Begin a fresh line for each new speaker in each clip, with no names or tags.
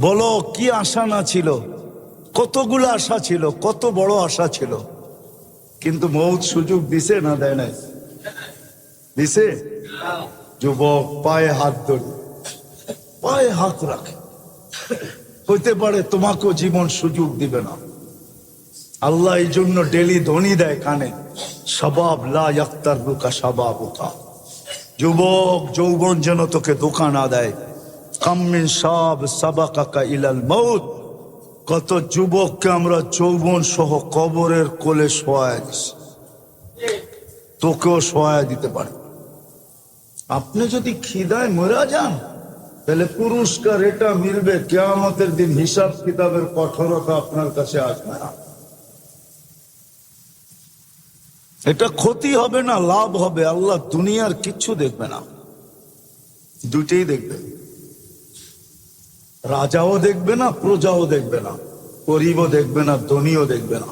বলো, কি আশা না ছিল? কতগুলো আশা ছিল? কত বড় আশা ছিল? কিন্তু মৌত সুযোগ দিছে না দেয় নাই? দিছে? যুবক, পায়ে হাত ধরি। পায়ে হাত রাখে। হইতে পারে তোমাকেও জীবন সুযোগ দিবে না। আল্লাহ এই জন্য ডেলি ধ্বনি দেয় কানে। সবাব লা ইয়াক্তার রুকা সবাব যুবক, যৌবন যেন তোকে দোকান না দেয়। কাম্মিন সব সাবাকাকা ইলাল মৌত কত যুবককে আমরা যৌবন সহ কবরের কোলে শোয়া দিছি। তোকেও শোয়া দিতে পারে। আপনি যদি খিদায় মরা যান, তাহলে পুরস্কার এটা মিলবে, কেয়ামতের দিন হিসাব কিতাবের কঠোরতা আপনার কাছে আসবে না। এটা ক্ষতি হবে না, লাভ হবে। আল্লাহ দুনিয়ার কিচ্ছু দেখবে না। দুটেই দেখবে। রাজাও দেখবে না, প্রজাও দেখবে না। গরিবও দেখবে না, ধনীও দেখবে না।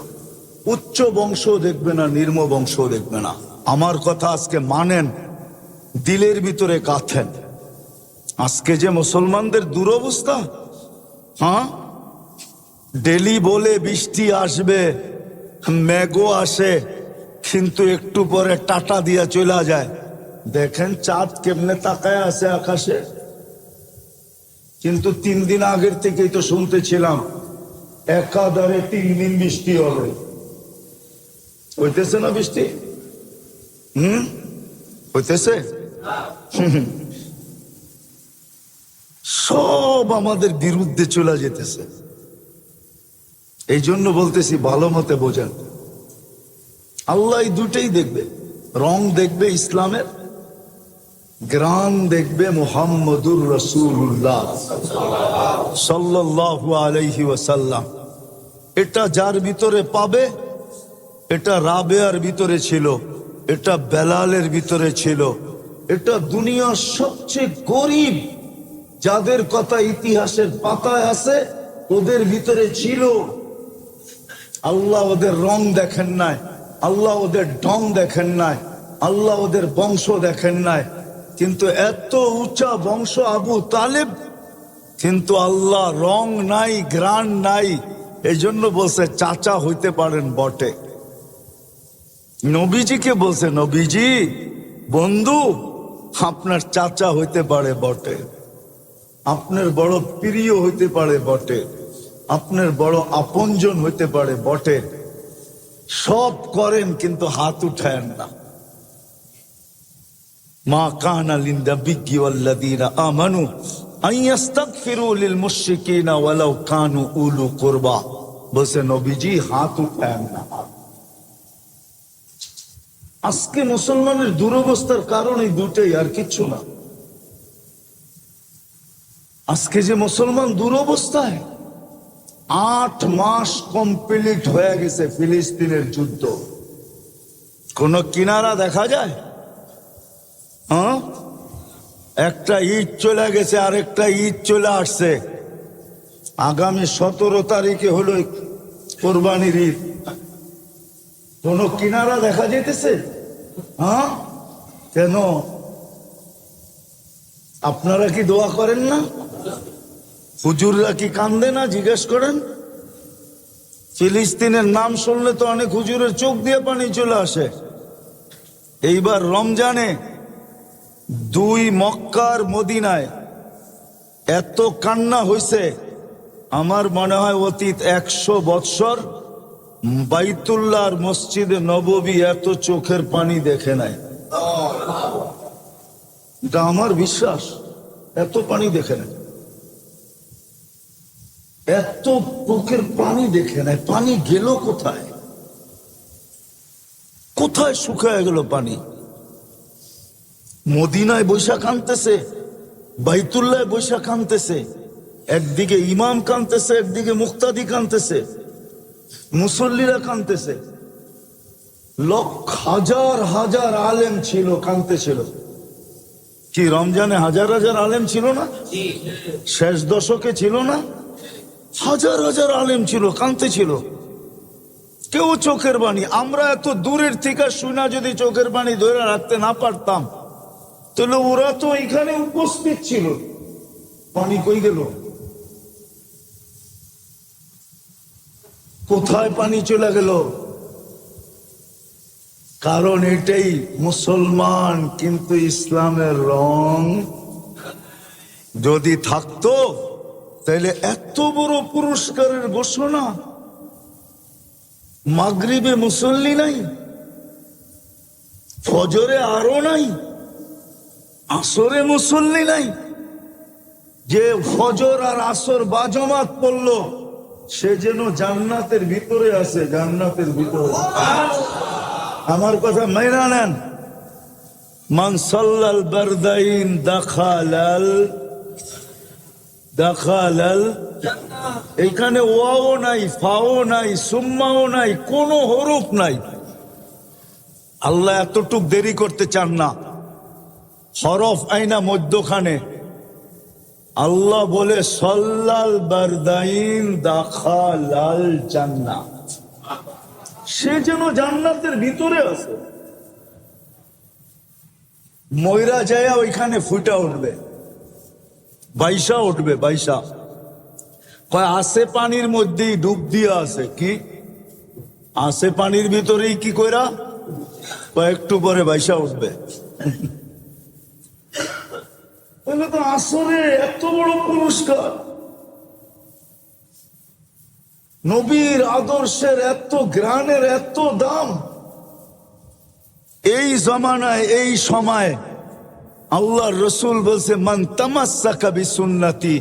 উচ্চ বংশ দেখবে না, নির্ম বংশ দেখবে না। আমার কথা আজকে মানেন, দিলের ভিতরে কাঁথেন। আজকে যে মুসলমানদের দুরবস্থা হ্যাঁ? ডেলি বলে বৃষ্টি আসবে, মেঘও আসে, কিন্তু একটু পরে টাটা দিয়া চলে যায়। দেখেন চাঁদ কেমনে তাকায় আছে আকাশে। কিন্তু তিন দিন আগের থেকেই তো শুনতেছিলাম, একাধারে তিন দিন বৃষ্টি হবে। হইতেছে না বৃষ্টি? হুম? হইতেছে? সব আমাদের বিরুদ্ধে চলে যেতেছে। এই জন্য বলতেছি, ভালো মতে বোঝেন। আল্লাহ দুটেই দেখবে। রং দেখবে ইসলামের গ্রাম দেখবে মোহাম্মদুর রসুল্লাহ সাল্লাল্লাহু আলাইহি ওয়াসাল্লাম। এটা যার ভিতরে পাবে? এটা রাবেয়ার ভিতরে ছিল, এটা বেলালের ভিতরে ছিল। এটা দুনিয়ার সবচেয়ে গরিব, যাদের কথা ইতিহাসের পাতায় আছে, ওদের ভিতরে ছিল। আল্লাহ ওদের রং দেখেন নাই, আল্লাহ ওদের ঢং দেখেন নাই, আল্লাহ ওদের বংশ দেখেন নাই কিন্তু এত উঁচা বংশ আবু তালেব, কিন্তু আল্লাহ রং নাই গ্রান নাই এই জন্য বলছে চাচা হইতে পারেন বটে। নবীজিকে বলছে, নবীজি, বন্ধু, আপনার চাচা হইতে পারে বটে। আপনার বড় প্রিয় হইতে পারে বটে। আপনার বড় আপনজন হইতে পারে বটে। সব করেন কিন্তু হাত উঠায়েন না। মা কানা লিন্দা বিজ্ঞি ওয়াল্লাযীনা আমানু আন ইস্তাগফিরু লিল মুশরিকিনা ওয়ালাউ কানু উলু কুরবা। বসে নবীজি, হাত উঠায়েন না। আজকে মুসলমানের দুরবস্থার কারণ এই দুটেই আর কিচ্ছু না। আজকে যে মুসলমান দুরবস্থায়, আট মাস কমপ্লিট হয়ে গেছে ফিলিস্তিনের যুদ্ধ। কোন কিনারা দেখা যায়? হ্যাঁ? একটা ঈদ চলে গেছে আর একটা ঈদ চলে আসছে। আগামী সতেরো তারিখে হলো কোরবানির ঈদ। কোন কিনারা দেখা যেতেছে হ্যাঁ? কেন? আপনারা কি দোয়া করেন না? হুজুররা কি কান্দে না? জিজ্ঞেস করেন। ফিলিস্তিনের নাম শুনলে তো অনেক হুজুরের চোখ দিয়ে পানি চলে আসে। এইবার রমজানে দুই মক্কার মদিনায় এত কান্না হইছে। আমার মনে হয় অতীত একশো বৎসর বাইতুল্লাহর মসজিদে নববী এত চোখের পানি দেখে নাই। আমার বিশ্বাস, এত পানি দেখে নাই। এত চোখের পানি দেখে নাই, পানি গেল কোথায়? কোথায় শুকায় গেল পানি? মদিনায় বৈশাখ আনতেছে বাইতুল্লায় বৈশাখ আনতেছে একদিকে ইমাম কানতেছে, একদিকে মুক্তাদি কানতেছে, মুসল্লিরা কানতেছে। লক্ষ হাজার হাজার আলেম ছিল কানতে ছিল কি, রমজানে হাজার হাজার আলেম ছিল না? শেষ দশকে ছিল না? হাজার হাজার আলেম ছিল কানতে ছিল কেউ চোখের বাণী, আমরা এত দূরের থেকে শুনা যদি চোখের বাণী ধরে রাখতে না পারতাম তাহলে ওরা তো এখানে উপস্থিত ছিল। পানি কই গেল? কোথায় পানি চলে গেল? কারণ এটাই মুসলমান, কিন্তু ইসলামের রং যদি থাকতো, তাহলে এত বড় পুরস্কারের ঘোষণা। মাগরিবে মুসল্লি নাই, ফজরে আরও নাই। আসরে মুসল্লি নাই। যে ফজর আর আসর বাজমাত পড়ল, সে যেন জান্নাতের ভিতরে আছে, জান্নাতের ভিতরে। আমার কথা মেরা নেন। মান সাল্লাল বারদাইন দাখালাল দাখালাল। এখানে ওয়াও নাই, ফাও নাই, সুম্মাও নাই, কোনো হরুফ নাই। আল্লাহ এতটুক দেরি করতে চান না। হরফ আইনা মধ্যখানে। আল্লাহ বলে, সল্লাল বারদাইন দাখালাল জান্নাত। সে যেন জান্নাতের ভিতরে আছে। ময়রা যায় ওইখানে ফুটা উঠবে। বাইসা উঠবে বাইসা কয়, আসে পানির মধ্যেই ডুব দিয়ে আছে। কি? আসে পানির ভিতরেই কি কইরা? কয়েকটু পরে বাইসা উঠবে। তাহলে তো আসরে এত বড় পুরস্কার। নবীর আদর্শের এত গ্রানের এত দাম। এই জমানায়, এই সময় আল্লাহ রসুল বলছে, মান তামাসসাকা বিসুন্নতি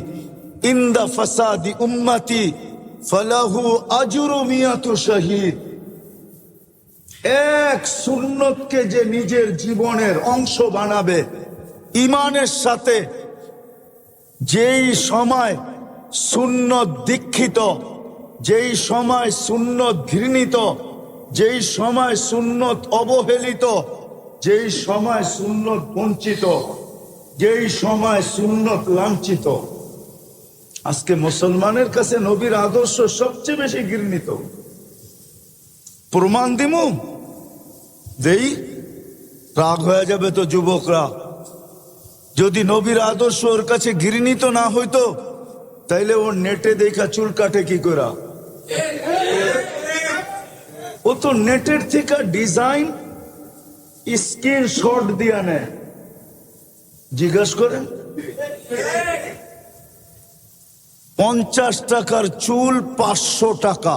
ইন্দা ফাসাদি উম্মতি ফালাহু আজরু মিয়াতু শহীদ। এক সুন্নতকে যে নিজের জীবনের অংশ বানাবে ইমানের সাথে যেই সময় শূন্য দীক্ষিত, যেই সময় শূন্য ঘৃণিত, যেই সময় সুন্নত অবহেলিত, যেই সময় সুন্নত বঞ্চিত, যেই সময় সুন্নত লাঞ্ছিত। আজকে মুসলমানের কাছে নবীর আদর্শ সবচেয়ে বেশি ঘৃণিত। প্রমাণ দিমু? দেই? রাগ হয়ে যাবে তো যুবকরা। যদি নবীর আদর্শ ওর কাছে ঘৃণিত না হইতো, তাইলে ওর নেটে দেখা চুল কাটে কি করা ও তো নেটের থেকে ডিজাইন স্ক্রিন শট দিয়া নেয়। জিজ্ঞাসা করেন, পঞ্চাশ টাকার চুল পাঁচশো টাকা।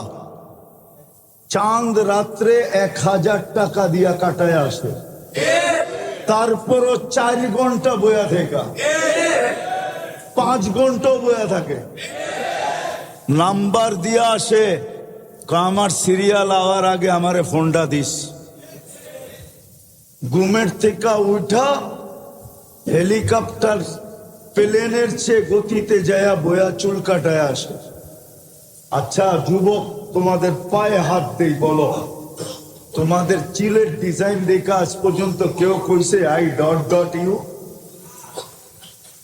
চাঁদ রাত্রে এক হাজার টাকা দিয়া কাটায় আসে। তারপরও চার ঘণ্টা বয়া থেকে। পাঁচ ঘন্টাও বয়া থাকে। নাম্বার দিয়া আসে আমার সিরিয়াল আওয়ার আগে আমারে ফোনটা দিস। ঘুমের থেকে উঠা হেলিকপ্টার প্লেনের চেয়ে গতিতে যায়া বয়া চুল কাটায় আসে। আচ্ছা যুবক, তোমাদের পায়ে হাত দেই, বলো। তোমাদের চিলের ডিজাইন দেখে আজ পর্যন্ত কেউ কইছে, আই ডট ডট ইউ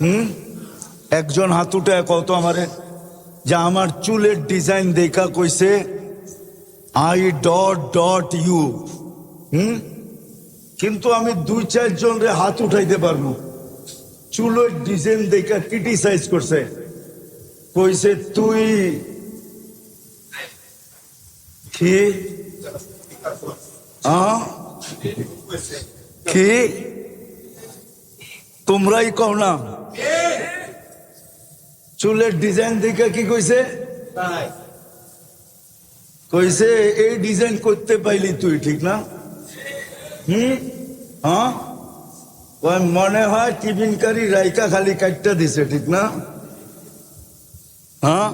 হুম? একজন হাতুটা কত আমারে, যে আমার চুলের ডিজাইন দেখা কইছে, আই ডট ডট ইউ হুম? কিন্তু আমি দুই চারজন রে হাত উঠাইতে পারব। চুলের ডিজাইন দেখা ক্রিটিসাইজ করছে। কইছে, তুই কি? কি? তোমরাই কও না চুলের ডিজাইন দেখে কি কইছে? কইছে এই ডিজাইন করতে পাইলি তুই ঠিক না? হুম? হ্যাঁ ওই মনে হয় টিফিনকারী রাইকা খালি কাটটা দিছে ঠিক না? হ্যাঁ?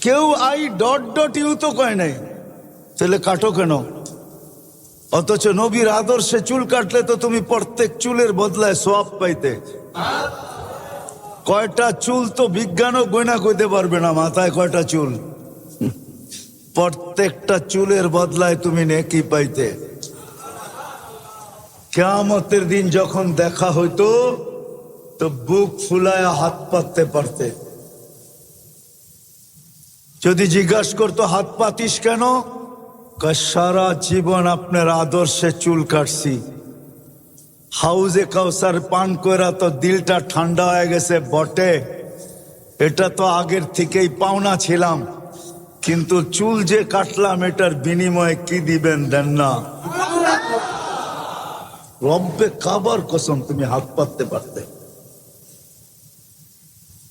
কেউ আই ডট ডট ইউ তো কয় নাই। তাহলে কাটো কেন? অথচ নবীর আদর্শে চুল কাটলে তো তুমি প্রত্যেক চুলের বদলায় সোয়াব পাইতে। কয়টা চুল তো বিজ্ঞানও গয়না কইতে পারবে না, মাথায় কয়টা চুল? প্রত্যেকটা চুলের বদলায় তুমি নেকি পাইতে। কেয়ামতের দিন যখন দেখা হইতো, তো বুক ফুলায় হাত পাততে পারতে। যদি জিজ্ঞাসা করতো, হাত পাতিস কেন? সারা জীবন আপনার আদর্শে চুল কাটছি। হাউজে কাউসার পান করা তো দিলটা ঠান্ডা হয়ে গেছে বটে। এটা তো আগের থেকেই পাওনা ছিলাম। কিন্তু চুল যে কাটলাম, এটার বিনিময়ে কি দিবেন দেন না? রব্বে কাবার কসম, তুমি হাত পাততে পারতে।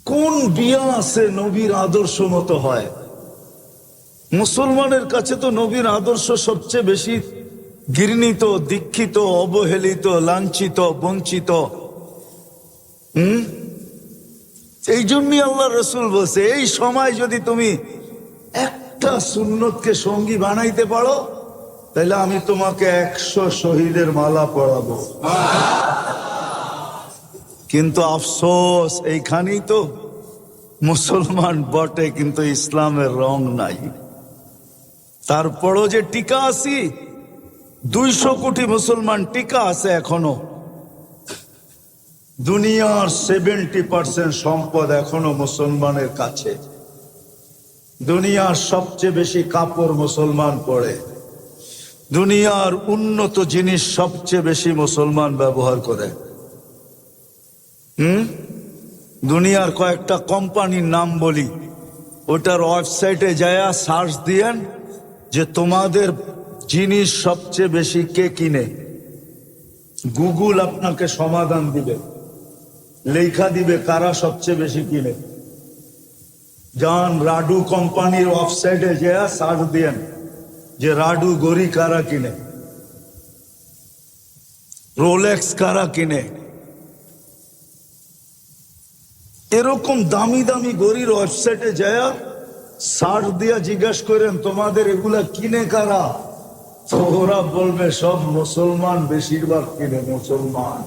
কোন বিয়া আছে নবীর আদর্শ মতো হয়? মুসলমানের কাছে তো নবীর আদর্শ সবচেয়ে বেশি ঘৃণিত, দীক্ষিত, অবহেলিত, লাঞ্ছিত, বঞ্চিত। হুম? এই জন্যই আল্লাহ রসুল বলছে, এই সময় যদি তুমি একটা সুন্নতকে সঙ্গী বানাইতে পারো, তাহলে আমি তোমাকে একশো শহীদের মালা পড়াবো। কিন্তু আফসোস, এইখানেই তো মুসলমান বটে, কিন্তু ইসলামের রং নাই। তারপরও যে টিকা আছি, দুইশো কোটি মুসলমান টিকা আছে এখনও। দুনিয়ার সেভেন্টি পার্সেন্ট সম্পদ এখনও মুসলমানের কাছে। দুনিয়ার সবচেয়ে বেশি কাপড় মুসলমান পরে। দুনিয়ার উন্নত জিনিস সবচেয়ে বেশি মুসলমান ব্যবহার করে। হুম? দুনিয়ার কয়েকটা কোম্পানির নাম বলি। ওটার ওয়েবসাইটে যায়া সার্চ দিয়েন। যে তোমাদের জিনিস সবচেয়ে বেশি কে কিনে? গুগল আপনাকে সমাধান দিবে। লেখা দিবে কারা সবচেয়ে বেশি কিনে। যান রাডু কোম্পানির ওয়েবসাইটে যায়া সার্চ দিয়েন যে রাডু গড়ি কারা কিনে। রোলেক্স কারা কিনে। এরকম দামি দামি গরির ওয়েবসাইটে যায় সার দিয়া জিজ্ঞাস করেন, তোমাদের এগুলা কিনে কারা? তো ওরা বলবে, সব মুসলমান, বেশিরভাগ কিনে মুসলমান।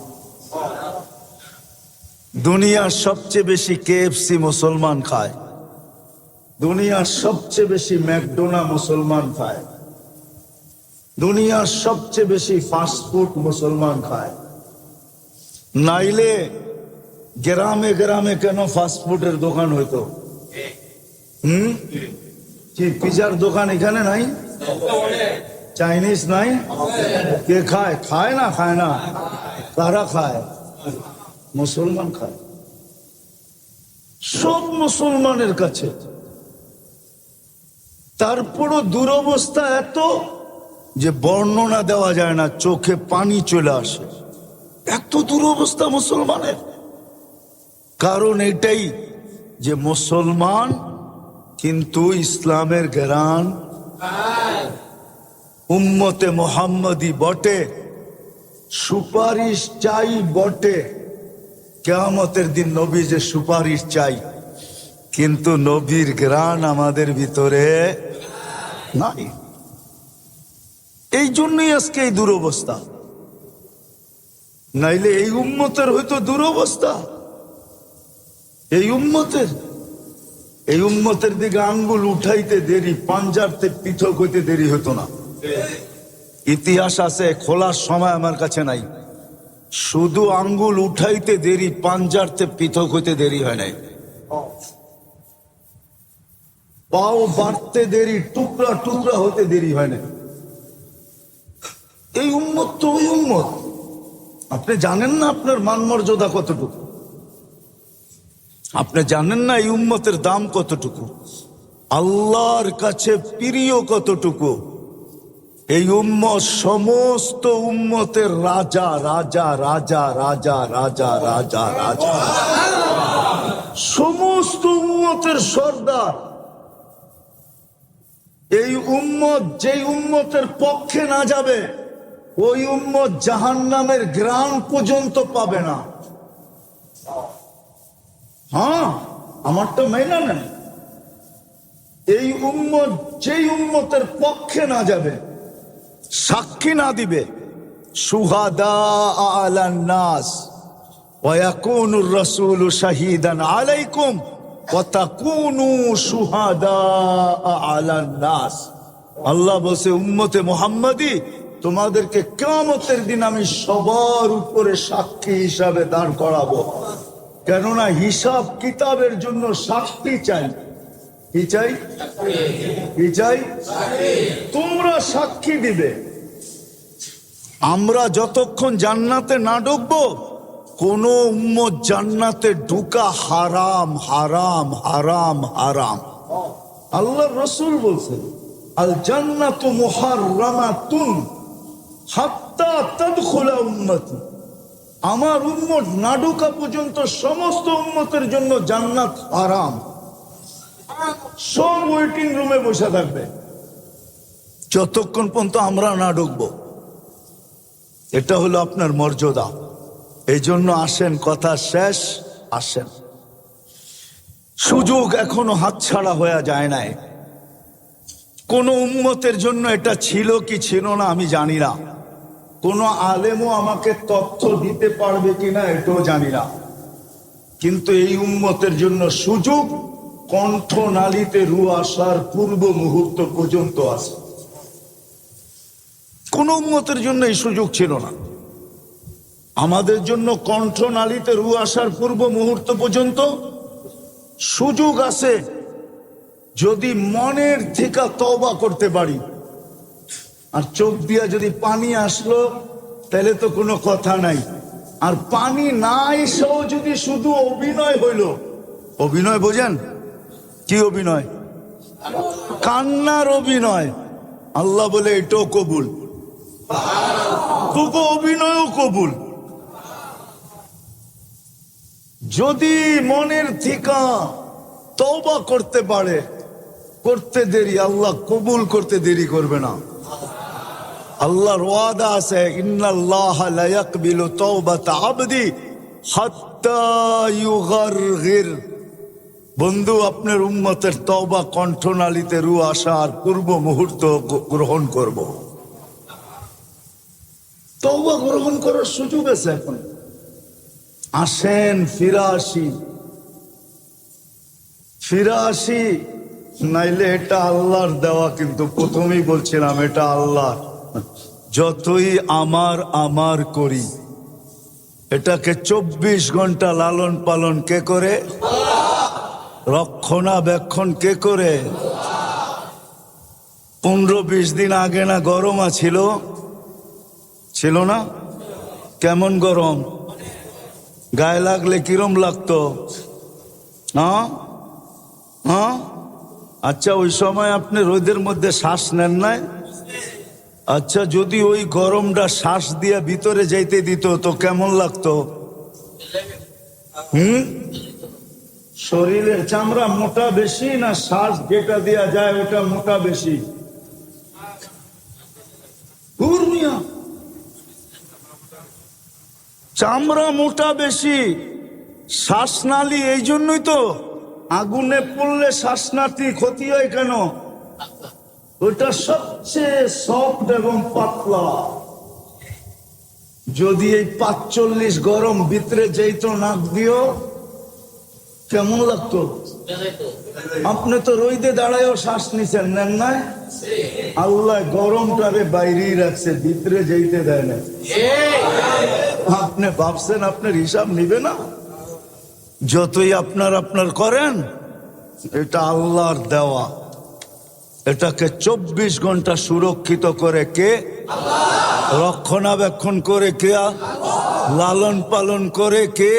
দুনিয়ার সবচেয়ে বেশি কেএফসি মুসলমান খায়। দুনিয়ার সবচেয়ে বেশি ম্যাকডোনা মুসলমান খায়। দুনিয়ার সবচেয়ে বেশি ফাস্টফুড মুসলমান খায়। নাইলে গ্রামে গ্রামে কেন ফাস্টফুডের দোকান হইতো? কি পিজার দোকান এখানে নাই? চাইনিজ নাই? কে খায়? খায় না খায় না। কারা খায়? মুসলমান খায়। সব মুসলমানের কাছে। তারপরও দুরবস্থা এত যে বর্ণনা দেওয়া যায় না, চোখে পানি চলে আসে। এত দুরবস্থা মুসলমানের। কারণ এটাই যে মুসলমান কিন্তু ইসলামের জ্ঞান উম্মতে মোহাম্মদী বটে, সুপারিশ চাই বটে। কেয়ামতের দিন নবী যে সুপারিশ চাই, কিন্তু নবীর গ্রাণ আমাদের ভিতরে নাই। এই জন্যই আজকে এই দুরবস্থা। নাইলে এই উম্মতের হয়তো দুরবস্থা। এই উম্মতের এই উন্মতের দিকে আঙ্গুল উঠাইতে দেরি পাঞ্জাবতে পৃথক হইতে দেরি হতো না। ইতিহাস আছে, খোলার সময় আমার কাছে নাই। শুধু আঙ্গুল উঠাইতে দেরি, পাঞ্জারতে পৃথক হইতে দেরি হয় নাই। পাও বাড়তে দেরি, টুকরা টুকরা হতে দেরি হয় না এই উম্মত তো ওই উম্মত। আপনি জানেন না আপনার মান মর্যাদা কতটুকু? আপনি জানেন না এই উম্মতের দাম কতটুকু? আল্লাহর কাছে প্রিয় কতটুকু? এই উম্মত সমস্ত উম্মতের রাজা রাজা রাজা রাজা রাজা রাজা রাজা। সমস্ত উম্মতের সর্দার। এই উম্মত যেই উম্মতের পক্ষে না যাবে, ওই উম্মত জাহান নামের গ্রাম পর্যন্ত পাবে না। হ্যাঁ আমারটা মেনা নেন এই উম্মত যেই উম্মতের পক্ষে না যাবে সাক্ষী না দিবে সুহাদা আলান নাস ويكون الرسول شهيدا عليكم وتكونوا شهداء على الناس আল্লাহ বলছে উম্মতে মোহাম্মদী তোমাদেরকে কেমতের দিন আমি সবার উপরে সাক্ষী হিসাবে দাঁড় করাবো কেননা হিসাব কিতাবের জন্য সাক্ষী চাই। কি চাই? কি চাই? তোমরা সাক্ষী দিবে। আমরা যতক্ষণ জান্নাতে না ঢুকবো, কোন উম্মত জান্নাতে ঢুকা হারাম হারাম হারাম হারাম। আল্লাহ রসুল বলছেন আল জান্নাত মুহাররামাতুন হাত্তা তাদখুলা উম্মতি। আমার উম্মত নাডুকা পর্যন্ত সমস্ত উম্মতের জন্য জান্নাত আরাম সব ওয়েটিং রুমে বসে থাকবে। যতক্ষণ পর্যন্ত আমরা না ঢুকবো, এটা হলো আপনার মর্যাদা। এই জন্য আসেন, কথা শেষ, আসেন। সুযোগ এখনও হাতছাড়া হয়ে যায় নাই। কোন উম্মতের জন্য এটা ছিল কি ছিল না আমি জানি না। কোন আলেমও আমাকে তথ্য দিতে পারবে কিনা এটাও জানি না। কিন্তু এই উন্মতের জন্য সুযোগ কণ্ঠ নালিতে রু আসার পূর্ব মুহূর্ত পর্যন্ত আছে। কোন উন্মতের জন্য এই সুযোগ ছিল না। আমাদের জন্য কণ্ঠ নালিতে রু আসার পূর্ব মুহূর্ত পর্যন্ত সুযোগ আছে। যদি মনের থেকে তবা করতে পারি আর চোখ দিয়া যদি পানি আসলো, তাহলে তো কোনো কথা নাই। আর পানি না এসেও যদি শুধু অভিনয় হইল, অভিনয় বোঝেন? কি অভিনয়? কান্নার অভিনয়। আল্লাহ বলে এটাও কবুল। তোকে অভিনয়ও কবুল। যদি মনের থিকা তওবা করতে পারে, করতে দেরি, আল্লাহ কবুল করতে দেরি করবে না। আল্লাহর ওয়াদা আছে, ইন্নাল্লাহ লা ইয়াকবিলু আবদি হাত্তা ইউগারগির। বন্ধু, আপনার উম্মতের তওবা কণ্ঠনালীতে রু আসার পূর্ব মুহূর্ত গ্রহণ করব। তওবা গ্রহণ করার সুযোগ আছে এখন। আসেন, ফিরা আসি। ফিরা আসি, নাইলে এটা আল্লাহর দেওয়া, কিন্তু প্রথমেই বলছিলাম এটা আল্লাহ যতই আমার আমার করি, এটাকে চব্বিশ ঘণ্টা লালন পালন কে করে? রক্ষণাবেক্ষণ কে করে? পনেরো বিশ দিন আগে না গরম ছিল ছিল না? কেমন গরম? গায়ে লাগলে কিরম লাগতো? হ্যাঁ? হ্যাঁ? আচ্ছা ওই সময় আপনি রোদের মধ্যে শ্বাস নেন নাই? আচ্ছা যদি ওই গরমটা শ্বাস দিয়ে ভিতরে যাইতে দিত, তো কেমন লাগতো? হুম? শরীরের চামড়া মোটা বেশি না শ্বাস যেটা দেয়া যায় ওটা মোটা বেশি? চামড়া মোটা বেশি শ্বাসনালী এই জন্যই তো। আগুনে পড়লে শ্বাসনালী ক্ষতি হয় কেন? ওটা সবচেয়ে সফট এবং পাতলা। যদি এই পাঁচচল্লিশ গরম ভিতরে যেত নাক দিও, কেমন লাগতো? আপনি তো রইদে দাঁড়ায়ও শ্বাস নিছেন, নেন নাই? আল্লাহ গরমটারে বাইরেই রাখছে, ভিতরে যেতে দেয় না। আপনি ভাবছেন আপনার হিসাব নিবে না? যতই আপনার আপনার করেন, এটা আল্লাহর দেওয়া। এটাকে চব্বিশ ঘণ্টা সুরক্ষিত করে কে? রক্ষণাবেক্ষণ করে কে? লালন পালন করে কে?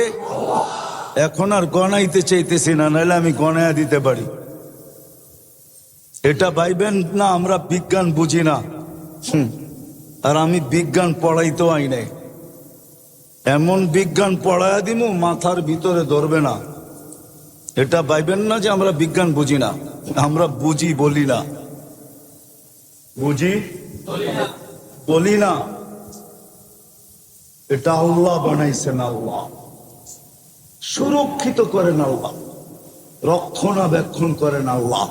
এখন আর গণাইতে চাইতেছি না, নাহলে আমি গণায়া দিতে পারি। এটা ভাইবেন না, আমরা বিজ্ঞান বুঝি না। আর আমি বিজ্ঞান পড়াইতেও আই নাই। এমন বিজ্ঞান পড়ায়া দিমু, মাথার ভিতরে ধরবে না। এটা ভাইবেন না যে আমরা বিজ্ঞান বুঝি না, আমরা বুঝি, বলি না। বুঝি? বলি না। এটা আল্লাহ বানাইছেন আল্লাহ। সুরক্ষিত করেন আল্লাহ। রক্ষণাবেক্ষণ করেন আল্লাহ।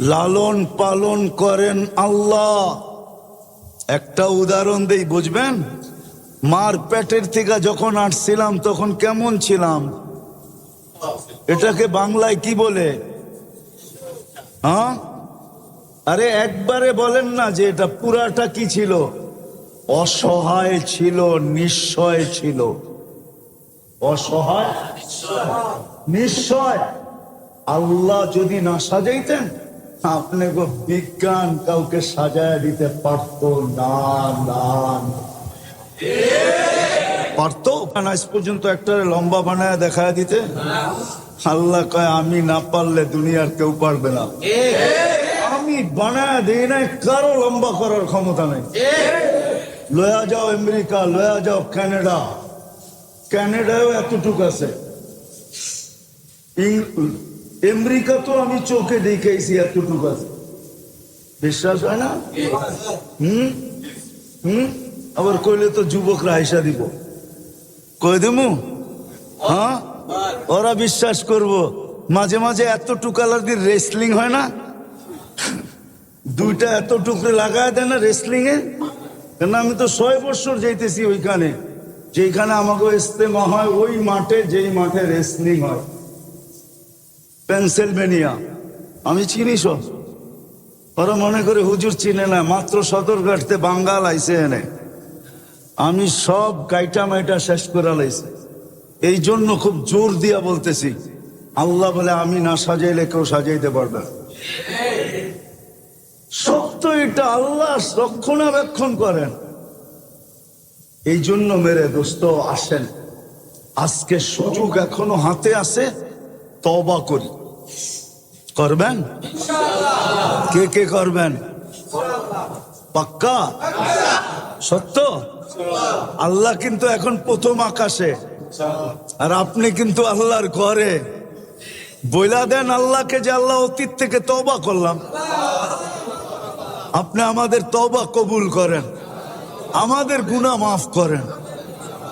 লালন পালন করেন আল্লাহ। একটা উদাহরণ দেই, বুঝবেন? মার পেটের থেকে যখন আসছিলাম, তখন কেমন ছিলাম? এটাকে বাংলায় কি বলে? হ্যাঁ? আরে একবারে বলেন না যে এটা পুরাটা কি ছিল? অসহায় ছিল নিশ্চয় ছিল। অসহায়? নিশ্চয় আল্লাহ যদি না সাজাইতেন, আপনি বিজ্ঞান কাউকে সাজায় দিতে পারত না না। না। পারতো আজ পর্যন্ত একটা লম্বা বানায় দেখা দিতে। আল্লাহ কয় আমি না পারলে দুনিয়ার কেউ পারবে না। আমি বানায় দিই নাই কারও লম্বা করার ক্ষমতা নেই। লয়া যাও আমেরিকা লয়া যাও কানাডা। কানাডায়ও এতটুক আছে। আমেরিকা তো আমি চোখে দেখেছি এতটুক আছে। বিশ্বাস হয় না? হুম? হুম? আবার কইলে তো যুবকরা আইসা দিব। কই দিমু? হ্যাঁ? ওরা বিশ্বাস করব, মাঝে মাঝে এত টুকালার দিয়ে রেসলিং হয় না? দুইটা এত টুকরে লাগায় দেয় না রেসলিং এ কেন আমি তো ছয় বছর যাইতেছি ওইখানে। যেখানে আমাকে ইস্তেমা হয়, ওই মাঠে, যেই মাঠে রেসলিং হয়। পেনসিলভেনিয়া আমি চিনি সব। ওরা মনে করে হুজুর চিনে না, মাত্র সদরঘাটতে বাঙ্গাল আইসে এনে। আমি সব গাইটা মাইটা শেষ করে লাইছি। এই জন্য খুব জোর দিয়া বলতেছি আল্লাহ বলে আমি না সাজাইলে কেউ সাজাইতে পারবে সত্য এটা আল্লাহ রক্ষণাবেক্ষণ করেন। এই জন্য মেরে দোস্ত আসেন। আজকে সুযোগ এখনও হাতে আছে তবা করি। করবেন? কে কে করবেন? পাক্কা? সত্য? আল্লাহ কিন্তু এখন প্রথম আকাশে। আর আপনি কিন্তু আল্লাহর ঘরে বইলা দেন আল্লাহকে যে আল্লাহ অতীত থেকে তবা করলাম। আপনি আমাদের তবা কবুল করেন। আমাদের গুণা মাফ করেন।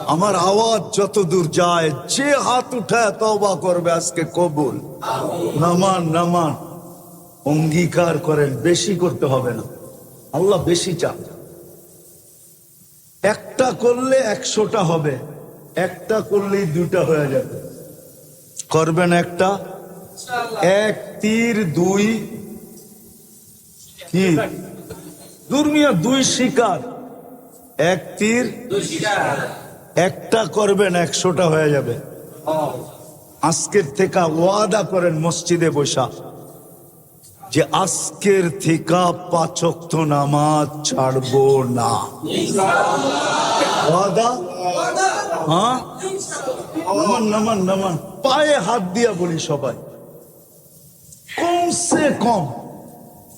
আমার আওয়াজ যত দূর যায়, যে হাত উঠায় তবা করবে আজকে কবুল। নামান নামান। অঙ্গীকার করেন, বেশি করতে হবে না। আল্লাহ বেশি চান। একটা করলে একশোটা হবে। একটা করলেই দুইটা হয়ে যাবে। করবেন একটা? এক, তীর, দুই। কি? দুর্মিয়া, দুই শিকার। এক তীর? একটা করবেন, একশোটা হয়ে যাবে। আজকের থেকে ওয়াদা করেন মসজিদে বসা। যে আজকের থেকে পাচক নামাজ ছাড়বো না। ওয়াদা? হ্যাঁ? নামান নামান নামান। পায়ে হাত দিয়া বলি সবাই। কমসে কম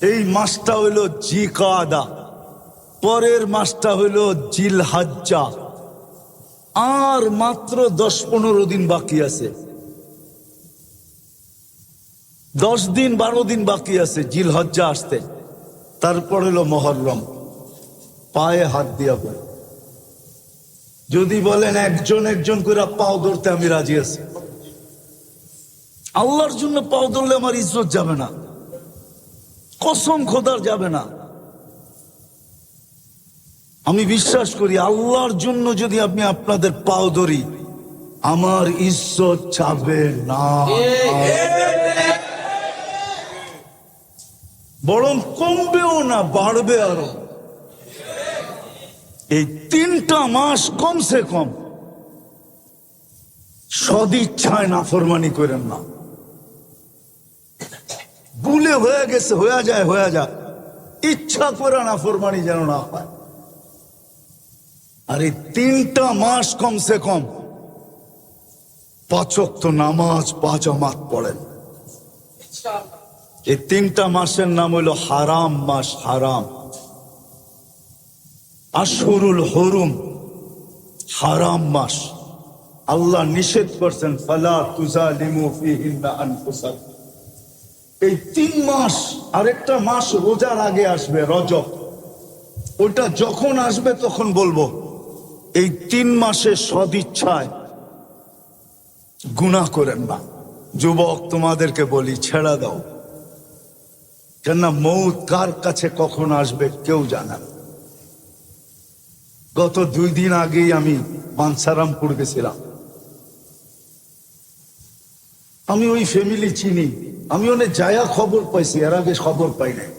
এই মাসটা হইল জিকাদা, পরের মাসটা হইল জিল হাজ্জা আর মাত্র দশ পনেরো দিন বাকি আছে। দশ দিন, বারো দিন বাকি আছে জিল হজ্জা আসতে। তারপর হলো মহরম। পায়ে হাত দিয়া বল। যদি বলেন একজন একজন করে পাও ধরতে আমি রাজি আছি। আল্লাহর জন্য পাও ধরলে আমার ইজ্জত যাবে না। কসম খোদার যাবে না। আমি বিশ্বাস করি আল্লাহর জন্য যদি আমি আপনাদের পাও ধরি, আমার ইজ্জত যাবে না। বরং কমবেও না, বাড়বে আরও। এই তিনটা মাস কমসে কম সদিচ্ছায় নাফরমানি করেন না। ভুলে হয়ে গেছে, হয়ে যায় হয়ে যায়। ইচ্ছা করে নাফরমানি যেন না হয়। আর এই তিনটা মাস কমসে কম পাচক তো নামাজ পাজামাত পড়েন। এই তিনটা মাসের নাম হইল হারাম মাস, হারাম। আশহুরুল হরুম, হারাম মাস। আল্লাহ নিষেধ করছেন, ফালা তুজালিমু ফিহিন্না এই তিন মাস, আরেকটা মাস রোজার আগে আসবে, রজব। ওটা যখন আসবে তখন বলব, এই তিন মাসে সদিচ্ছায় গুনাহ করেন না। যুবক, তোমাদেরকে বলি, ছেড়া দাও। কেন মৌত কার কাছে কখন আসবে কেউ জানে না। গত দুই দিন আগেই আমি বাঞ্ছারামপুর গেছিলাম। আমি ওই ফ্যামিলি চিনি। আমি অনেক যায়া খবর পাইছি, এর আগে খবর পাই নাই।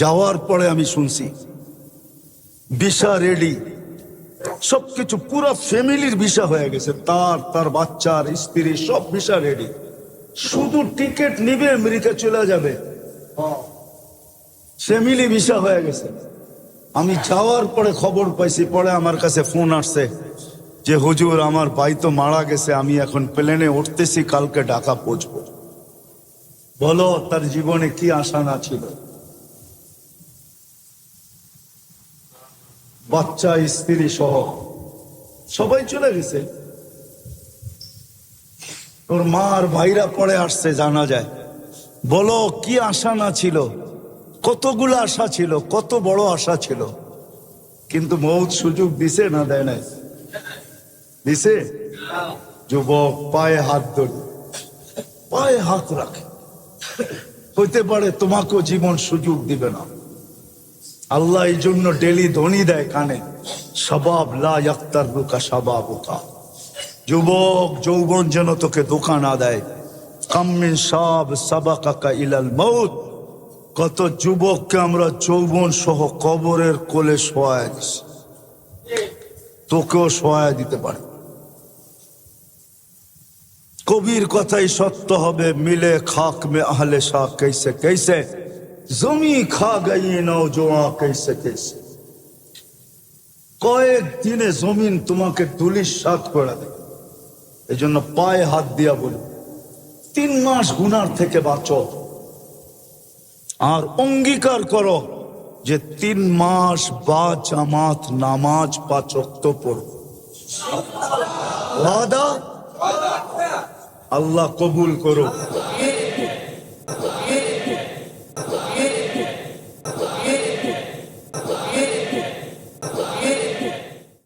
যাওয়ার পরে আমি শুনছি বিশা রেডি সবকিছু পুরো ফ্যামিলির ভিসা হয়ে গেছে, তার তার বাচ্চার, স্ত্রী, সব ভিসা রেডি শুধু টিকিট নিবে, আমেরিকা চলে যাবে। ফ্যামিলি ভিসা হয়ে গেছে। আমি যাওয়ার পরে খবর পাইছি, পরে আমার কাছে ফোন আসছে যে, হুজুর, আমার ভাই তো মারা গেছে, আমি এখন প্লেনে উঠতেছি, কালকে ঢাকা পৌঁছবো। বলো, তার জীবনে কি আশা না ছিল? বাচ্চা, স্ত্রী সহ সবাই চলে গেছে। ওর মা আর ভাইরা পরে আসছে, জানা যায়। বলো, কি আশা না ছিল? কতগুলো আশা ছিল, কত বড় আশা ছিল। কিন্তু মৌত সুযোগ দিছে না দেয় নাই? দিছে? যুবক পায়ে হাত ধরে, পায়ে হাত রাখে। হইতে পারে তোমাকেও জীবন সুযোগ দিবে না। আল্লাহ এই জন্য ডেলি ধ্বনি দেয় কানে সবাব লা ইয়াক্তার সবাব সবাবুকা যুবক যৌবন যেন তোকে দোকান না দেয়। কাম্মিন সাব সাবা কাকা ইলাল মৌত। কত যুবককে আমরা যৌবন সহ কবরের কোলে সহায় দিছি। তোকেও সহায় দিতে পারে। কবির কথাই সত্য হবে, মিলে খাক মে আহলে শাহ কেসে কেসে, জমি খা গাই নৌজোয়া কেসে কেসে। কয়েক দিনে জমিন তোমাকে দুলিশ সাত করে দেবে। এই জন্য পায়ে হাত দিয়া বলি, তিন মাস গুনার থেকে বাঁচো। আর অঙ্গীকার করো যে তিন মাস বা জামাত নামাজ বা চক্ত পড়ব। ওয়াদা? আল্লাহ কবুল করো